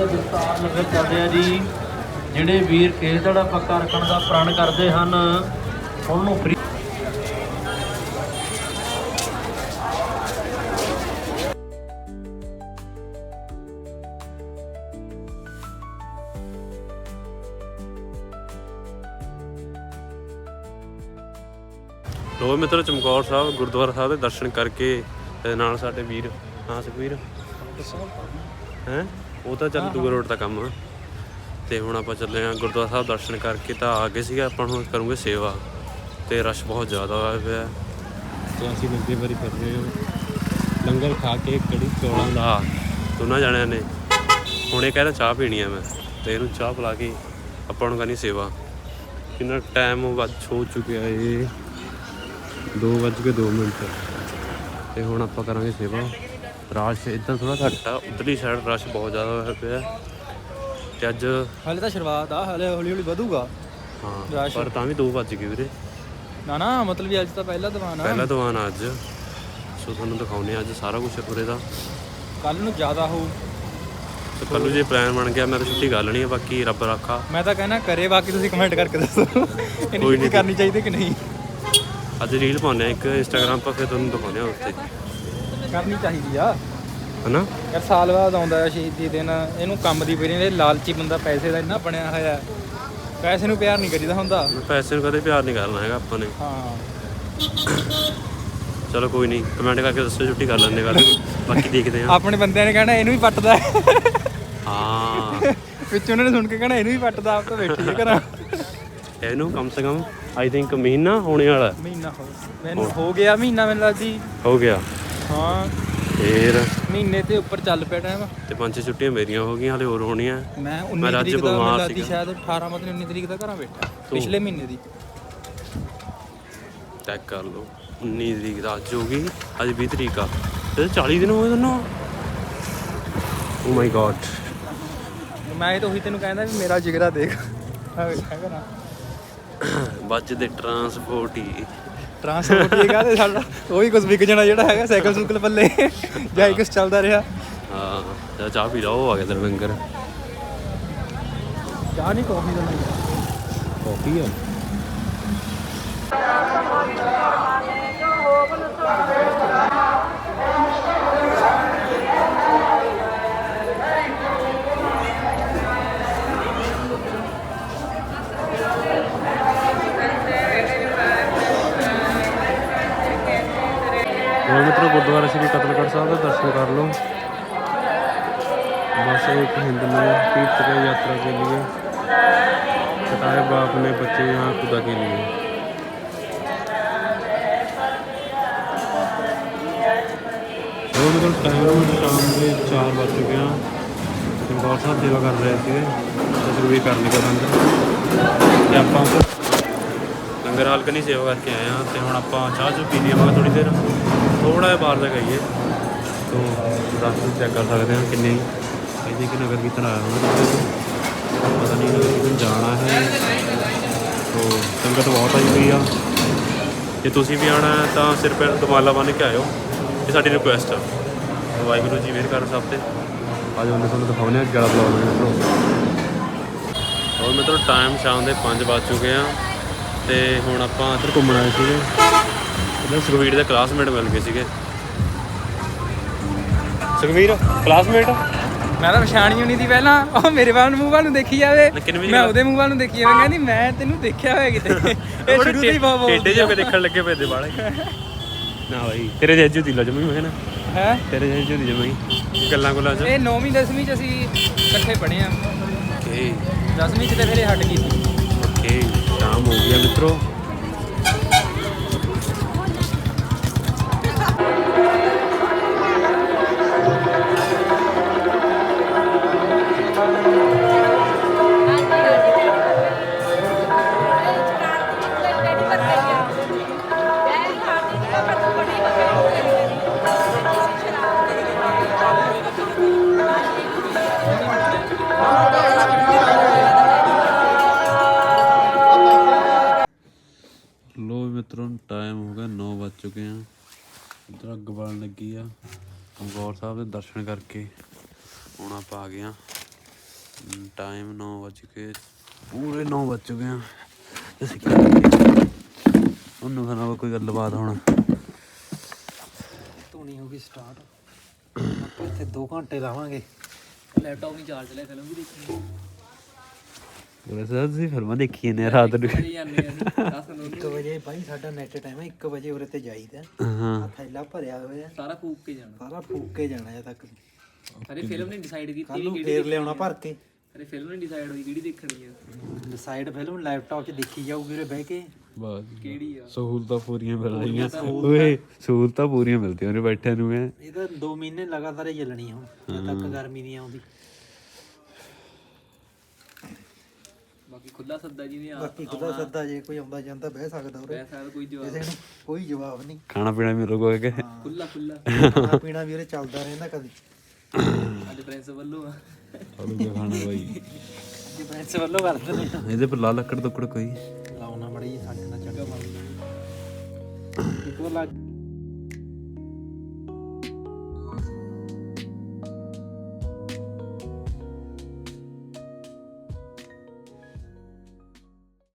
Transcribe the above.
ਦਾ ਦਸਤਾਰ ਲੰਗਰ ਚੱਲ ਰਿਹਾ ਜੀ। ਜਿਹੜੇ ਵੀਰ ਕੇਸ ਦਾ ਪੱਕਾ ਰੱਖਣ ਦਾ ਪ੍ਰਣ ਕਰਦੇ ਹਨ, ਉਹਨਾਂ ਨੂੰ ਫ੍ਰੀ ਲੋ ਮਿੱਤਰੋ, ਚਮਕੌਰ ਸਾਹਿਬ, ਗੁਰਦੁਆਰਾ ਸਾਹਿਬ ਦੇ ਦਰਸ਼ਨ ਕਰਕੇ ਨਾਲ ਸਾਡੇ ਵੀਰ, ਹਾਂ ਸੁਖਵੀਰ ਹੈ? ਉਹ ਤਾਂ ਚੱਲ ਦੂਏ ਰੋਡ ਦਾ ਕੰਮ ਆ। ਤੇ ਹੁਣ ਆਪਾਂ ਚੱਲੇ ਆ ਗੁਰਦੁਆਰਾ ਸਾਹਿਬ ਦਰਸ਼ਨ ਕਰਕੇ ਤਾਂ ਆ ਗਏ ਸੀਗਾ ਆਪਾਂ ਹੁਣ ਕਰੂੰਗੇ ਸੇਵਾ। ਤੇ ਰਸ਼ ਬਹੁਤ ਜ਼ਿਆਦਾ ਹੋਇਆ ਪਿਆ। ਤੇ ਅਸੀਂ ਲੱਗੇ ਵਾਰੀ ਫਿਰ ਰਹੇ ਹਾਂ। ਲੰਗਰ ਖਾ ਕੇ ਕੜੀ ਚੌਲਾਂ ਦਾ ਦੋਨਾਂ ਜਣਿਆਂ ਨੇ। ਹੁਣ ਇਹ ਕਹਿੰਦਾ ਚਾਹ ਪੀਣੀ ਆ ਮੈਂ। ਤੇ ਇਹਨੂੰ ਚਾਹ ਪਿਲਾ ਕੇ ਆਪਾਂ ਨੂੰ ਕਰਨੀ ਸੇਵਾ। ਕਿੰਨਾ ਟਾਈਮ ਵੱਜ ਹੋ ਚੁੱਕਿਆ ਏ 2:02 ਮਿੰਟ। ਤੇ ਹੁਣ ਆਪਾਂ ਕਰਾਂਗੇ ਸੇਵਾ। ਰਸ਼ ਇੱਧਰ ਥੋੜਾ ਘੱਟ ਆ ਉਧਰਲੀ ਸਾਈਡ ਰਸ਼ ਬਹੁਤ ਜ਼ਿਆਦਾ ਹੋਇਆ ਪਿਆ। ਤੇ ਅੱਜ ਹਲੇ ਤਾਂ ਸ਼ੁਰੂਆਤ ਆ ਹਲੇ ਹੌਲੀ ਹੌਲੀ ਵਧੂਗਾ। ਹਾਂ ਰਸ਼। ਪਰ ਤਾਂ ਵੀ 2 ਵੱਜ ਗਏ ਵੀਰੇ। ਨਾ ਨਾ ਮਤਲਬ ਵੀ ਅੱਜ ਤਾਂ ਪਹਿਲਾ ਦੀਵਾਨ ਆ। ਪਹਿਲਾ ਦੀਵਾਨ ਆ ਅੱਜ। ਸੋ ਤੁਹਾਨੂੰ ਦਿਖਾਉਨੇ ਅੱਜ ਸਾਰਾ ਕੁਝ ਉਰੇ ਦਾ। ਕੱਲ ਨੂੰ ਜ਼ਿਆਦਾ ਹੋਊ ਤੇ ਕੱਲ੍ਹ ਨੂੰ ਜੇ ਪਲਾਨ ਬਣ ਗਿਆ ਮੈਂ ਤਾਂ ਛੁੱਟੀ ਲੈਣੀ ਆ ਬਾਕੀ ਰੱਬ ਰੱਖਾ। ਮੈਂ ਤਾਂ ਕਹਿਣਾ ਕਰੇ ਬਾਕੀ ਤੁਸੀਂ ਕਮੈਂਟ ਕਰਕੇ ਦੱਸੋ। ਨਹੀਂ। ਨਹੀਂ। ਕਰਨੀ ਚਾਹੀਦੀ ਕਿ ਨਹੀਂ? ਅੱਜ ਰੀਲ ਪਾਉਂਦੇ ਆ ਇੱਕ ਇੰਸਟਾਗ੍ਰਾਮ 'ਤੇ ਫਿਰ ਤੁਹਾਨੂੰ ਦਿਖਾਉਂਦੇ ਆ ਉੱਤੇ ਕਰਨੀ ਚਾਹੀਦੀ ਆ। ਹਨਾ? ਯਾਰ ਸਾਲ ਬਾਅਦ ਆਉਂਦਾ ਆ ਸ਼ਹੀਦੀ ਦਿਨ ਇਹਨੂੰ ਕੰਮ ਦੀ ਪਈ ਨਹੀਂ ਲਾਲਚੀ ਬੰਦਾ ਪੈਸੇ ਦਾ ਇੰਨਾ ਬਣਿਆ ਹੋਇਆ। ਹੈ। ਪੈਸੇ ਨੂੰ ਪਿਆਰ ਨਹੀਂ ਕਰੀਦਾ ਹੁੰਦਾ। ਪੈਸੇ ਨੂੰ ਕਦੇ ਪਿਆਰ ਨਹੀਂ ਕਰਨਾ ਹੈਗਾ ਆਪਾਂ ਨੇ। ਹਾਂ। ਚਲੋ ਕੋਈ ਨਹੀਂ ਕਮੈਂਟ ਕਰਕੇ ਦੱਸੋ ਛੁੱਟੀ ਕਰ ਲੈਂਦੇ ਕੱਲ ਬਾਕੀ ਦੇਖਦੇ ਆ ਆਪਣੇ ਬੰਦਿਆਂ ਨੇ ਕਹਿਣਾ ਇਹਨੂੰ ਵੀ ਪੱਟਦਾ। ਹੈ। ਹਾਂ ਵਿੱਚ ਉਹਨਾਂ ਨੇ ਸੁਣ ਕੇ ਕਹਿਣਾ ਇਹਨੂੰ ਵੀ ਪੱਟਦਾ ਆਪ ਤਾਂ ਬੈਠੀ ਹੈ ਘਰਾਂ। ਇਹਨੂੰ ਕਮ ਸੇ ਕਮ ਆਈ ਥਿੰਕ ਮਹੀਨਾ ਹੋਣੇ ਵਾਲਾ। ਹੈ। ਮਹੀਨਾ ਹੋ ਮੈਨੂੰ ਹੋ ਗਿਆ ਮਹੀਨਾ ਮੈਨੂੰ ਲੱਗਦੀ। ਹੋ ਗਿਆ। ਹਾਂ। ਫੇਰ? ਮਹੀਨੇ ਤੇ ਉੱਪਰ ਚੱਲ ਪਿਆ ਟਾਈਮ ਤੇ ਪੰਜ ਛੇ ਛੁੱਟੀਆਂ ਮੇਰੀਆਂ ਹੋ ਗਈਆਂ ਹਲੇ ਹੋਰ ਹੋਣੀਆਂ। ਮੈਂ 19 ਮੈਂ ਅੱਜ ਤਰੀਕ ਦਾ ਬਿਮਾਰ। ਸ਼ਾਇਦ 18 ਮਤਲਬ 19 ਤਰੀਕ ਦਾ ਘਰਾਂ ਬੈਠਾ ਪਿਛਲੇ ਮਹੀਨੇ ਦੀ। ਚੈੱਕ ਕਰ ਲਓ। 19 ਤਰੀਕ ਦਾ ਅੱਜ ਹੋ ਗਈ ਅੱਜ 20 ਤਰੀਕ ਆ। ਤੇ 40 ਦਿਨ ਹੋ ਗਏ ਤੁਹਾਨੂੰ ਓ ਮਾਈ ਗॉड ਮੈਂ ਇਹ ਤਾਂ ਉਹੀ ਤੈਨੂੰ ਕਹਿੰਦਾ ਵੀ ਮੇਰਾ ਜਿਗਰਾ ਦੇਖ। ਆ ਵੇਖਿਆ ਕਰਾਂ। ਬੱਜ ਦੇ ਟਰਾਂਸਪੋਰਟ ਹੀ। ਟਰਾਂਸਪੋਰਟ ਹੀ ਕਹਦੇ ਸਾਡਾ ਉਹ ਵੀ ਕੁਝ ਵਿਕ ਜਾਣਾ ਜਿਹੜਾ ਹੈਗਾ ਸਾਈਕਲ ਸੁਕਲ ਪੱਲੇ। ਜਾਂ ਇੱਕ ਚੱਲਦਾ ਰਿਹਾ। ਹਾਂ ਤੇ ਚਾਹ ਪੀ ਲਓ ਉਹ ਆ ਗਿਆ ਲੰਗਰ। ਚਾਹ ਨਹੀਂ ਕਾਫੀ ਦਾ ਕਾਫੀ ਆ ਹੋਰ ਮਿੱਤਰੋ ਗੁਰਦੁਆਰਾ ਸ੍ਰੀ ਕਤਲਗੜ੍ਹ ਸਾਹਿਬ ਦਾ ਦਰਸ਼ਨ ਕਰ ਲਓ बस एक हिंद में तीर्थ की यात्रा के लिए बताए बाप ने बच्चे यहाँ खुदा के लिए ਹੋਰ ਮਤਲਬ ਟਾਈਮ ਸ਼ਾਮ ਦੇ 4 ਵੱਜ ਚੁੱਕੇ ਆ ਚਮਕੌਰ ਸਾਹਿਬ ਸੇਵਾ ਕਰ ਰਹੇ ਸੀਗੇ ਅਸੀਂ ਵੀ ਕਰ ਲਈ ਅੰਦਰ ਤੇ ਆਪਾਂ ਲੰਗਰ ਹਾਲ ਕਨੀ ਸੇਵਾ ਕਰਕੇ ਆਏ ਆ ਤੇ ਹੁਣ ਆਪਾਂ ਚਾਹ ਚੁ ਪੀ ਲਈਏ ਮੈਂ ਥੋੜੀ ਦੇਰ ਥੋੜਾ ਜਿਹਾ ਬਾਹਰ ਤੱਕ ਆਈਏ। ਤੋਂ ਰਸਤੇ ਚੈੱਕ ਕਰ ਸਕਦੇ ਹਾਂ ਕਿੰਨੇ ਇਹਦੇ ਕਿ ਨਗਰ ਕੀਰਤਨ ਆਇਆ ਹੋਣਾ। ਪਤਾ ਨਹੀਂ ਨਗਰ ਕੀਰਤਨ ਜਾਣਾ ਹੈ। ਤੋਂ ਸੰਗਤ ਬਹੁਤ ਆਈ ਹੋਈ ਆ। ਜੇ ਤੁਸੀਂ ਵੀ ਆਣਾ ਹੈ ਤਾਂ ਸਿਰਫ ਦਮਾਲਾ ਬਣ ਕੇ ਆਇਓ। ਇਹ ਸਾਡੀ ਰਿਕੁਐਸਟ ਆ। ਵਾਹਿਗੁਰੂ ਜੀ ਮਿਹਰ ਕਰ ਸਭ ਤੇ। ਅੱਜ ਉਹਨੇ ਤੁਹਾਨੂੰ ਦਿਖਾਉਣੇ ਆ ਗਲਾ ਬਲੌਗ ਮਿੱਤਰੋ। ਹੋਰ ਮਿੱਤਰੋ ਟਾਈਮ ਸ਼ਾਮ ਦੇ 5 ਵੱਜ ਚੁੱਕੇ ਆ। ਤੇ ਹੁਣ ਆਪਾਂ ਇੱਧਰ ਘੁੰਮਣ ਆਏ ਸੀਗੇ। ਇੱਧਰ ਸੁਖਵੀਰ ਦੇ ਕਲਾਸਮੇਟ ਮਿਲ ਗਏ ਸੀਗੇ। ਸੁਖਵੀਰ ਕਲਾਸਮੇਟ ਮੈਂ ਤਾਂ ਪਛਾਣ ਹੀ ਨਹੀਂ ਦੀ ਪਹਿਲਾਂ। ਉਹ ਮੇਰੇ ਵੱਲ ਮੂੰਹ ਵੱਲ ਨੂੰ ਦੇਖੀ ਜਾਵੇ। ਲੇਕਿਨ ਮੈਂ ਉਹਦੇ ਮੂੰਹ ਵੱਲ ਨੂੰ ਦੇਖੀ ਜਾਵੇ। ਕਹਿੰਦੀ ਮੈਂ ਤੈਨੂੰ ਦੇਖਿਆ ਹੋਇਆ ਕਿਤੇ। ਇਹ ਸ਼ੁਰੂ ਤੋਂ ਹੀ ਬਹੁਤ ਟੇਡੇ ਜਿਹੇ ਦੇਖਣ ਲੱਗੇ ਪਏ ਦੇ ਵਾਲੇ ਨਾ ਭਾਈ ਤੇਰੇ ਜੇਜੂ ਦੀ ਲਜਮੀ ਮੈਂ ਕਹਿੰਦਾ। ਹੈ? ਤੇਰੇ ਜੇਜੂ ਦੀ ਜਮਈ ਗੱਲਾਂ ਗੁੱਲਾਂ ਚ। ਇਹ 9ਵੀਂ 10ਵੀਂ ਚ ਅਸੀਂ ਇਕੱਠੇ ਪੜ੍ਹੇ ਆ। ਓਕੇ। 10ਵੀਂ ਚ ਤੇ ਫਿਰ ਇਹ ਹਟ ਗਈ ਸੀ। ਸ਼ਾਮ ਹੋ 9 ਵੱਜ ਚੁੱਕੇ ਆ। ਇਧਰ ਅੱਗ ਬਾਲਣ ਲੱਗੀ ਆ। ਗੌਰ ਸਾਹਿਬ ਦੇ ਦਰਸ਼ਨ ਕਰਕੇ ਹੁਣ ਆਪਾਂ ਆ ਗਏ ਆ। ਟਾਈਮ 9 ਵਜ ਕੇ ਪੂਰੇ 9 ਵੱਜ ਚੁੱਕੇ ਆ। ਅਸੀਂ ਉਹਨੂੰ ਖਾਣਾ ਕੋਈ ਗੱਲਬਾਤ ਹੁਣ। ਧੋਣੀ ਹੋ ਗਈ ਸਟਾਰਟ ਆਪਾਂ ਇੱਥੇ 2 ਘੰਟੇ ਲਾਵਾਂਗੇ। ਲੈਪਟਾਪ ਨਹੀਂ ਚਾਰਜ ਲੈ ਫਿਲਮ ਵੀ ਦੇਖਣੀ ਬੋਲੇ ਸਰ ਤੁਸੀਂ ਫਿਲਮਾਂ ਦੇਖੀਆਂ ਨੇ ਰਾਤ ਨੂੰ। ਚਲੇ ਜਾਂਦੇ ਆ ਅਸੀਂ ਦੱਸ ਨੂੰ 1 ਵਜੇ ਬਾਈ ਸਾਡਾ ਨੈਟ ਟਾਈਮ ਹੈ 1 ਵਜੇ ਉਰੇ ਤੇ ਜਾਈਦਾ। ਹਾਂ। ਥੈਲਾ ਭਰਿਆ ਹੋਇਆ। ਸਾਰਾ ਫੂਕ ਕੇ ਜਾਣਾ। ਸਾਰਾ ਫੂਕ ਕੇ ਜਾਣਾ ਅਜੇ ਤੱਕ। ਅਰੇ ਫਿਲਮ ਨੇ ਡਿਸਾਈਡ ਕੀਤੀ ਕੱਲ ਨੂੰ ਫੇਰ ਲਿਆਉਣਾ ਭਰ ਕੇ। ਅਰੇ ਫਿਲਮ ਨੇ ਡਿਸਾਈਡ ਹੋਈ ਕਿਹੜੀ ਦੇਖਣੀ ਆ। ਡਿਸਾਈਡ ਫਿਲਮ ਲੈਪਟਾਪ 'ਚ ਦੇਖੀ ਜਾਊਗੀ ਉਰੇ ਬਹਿ ਕੇ। ਬਸ। ਕਿਹੜੀ ਆ? ਸਹੂਲਤਾਂ ਪੂਰੀਆਂ ਮਿਲ ਰਹੀਆਂ। ਓਏ ਸਹੂਲਤਾਂ ਪੂਰੀਆਂ ਮਿਲਦੀਆਂ ਨੇ ਬੈਠਿਆਂ ਨੂੰ ਐ। ਇਹ ਤਾਂ 2 ਮਹੀਨੇ ਲਗਾਤਾਰ ਹੀ ਚੱਲਣੀ ਹੁਣ ਜਦ ਤੱਕ ਗਰਮੀ ਨਹੀਂ ਆਉਂਦੀ। ਬਾਕੀ ਖੁੱਲਾ ਸੱਦਾ ਜੀ ਨੇ ਆ ਬਾਕੀ ਖੁਦਾ ਸੱਦਾ ਜੇ ਕੋਈ ਆਉਂਦਾ ਜਾਂਦਾ ਬਹਿ ਸਕਦਾ ਉਰੇ। ਕੋਈ ਜਵਾਬ ਕਿਸੇ ਨੂੰ ਕੋਈ ਜਵਾਬ ਨਹੀਂ। ਖਾਣਾ ਪੀਣਾ ਵੀ ਲੋਗੋ ਕਿ। ਖੁੱਲਾ ਖੁੱਲਾ ਖਾਣਾ ਪੀਣਾ ਵੀ ਉਰੇ ਚੱਲਦਾ ਰਹਿੰਦਾ ਕਦੇ। ਅੱਜ ਪ੍ਰਿੰਸ ਵੱਲੋਂ ਆ। ਲੋਗੋ ਖਾਣਾ ਬਾਈ। ਜੀ ਪ੍ਰਿੰਸ ਵੱਲੋਂ ਕਰਦੇ ਨੇ ਇਹਦੇ ਪਰ ਲਾ ਲੱਕੜ ਟੁੱਕੜ ਕੋਈ। ਲਾਉਣਾ ਮੜੀ ਸਾਡੇ ਨਾਲ ਚੱਗਾ ਮਾਰ ਇੱਕ ਵਾਰ ਲੱਗ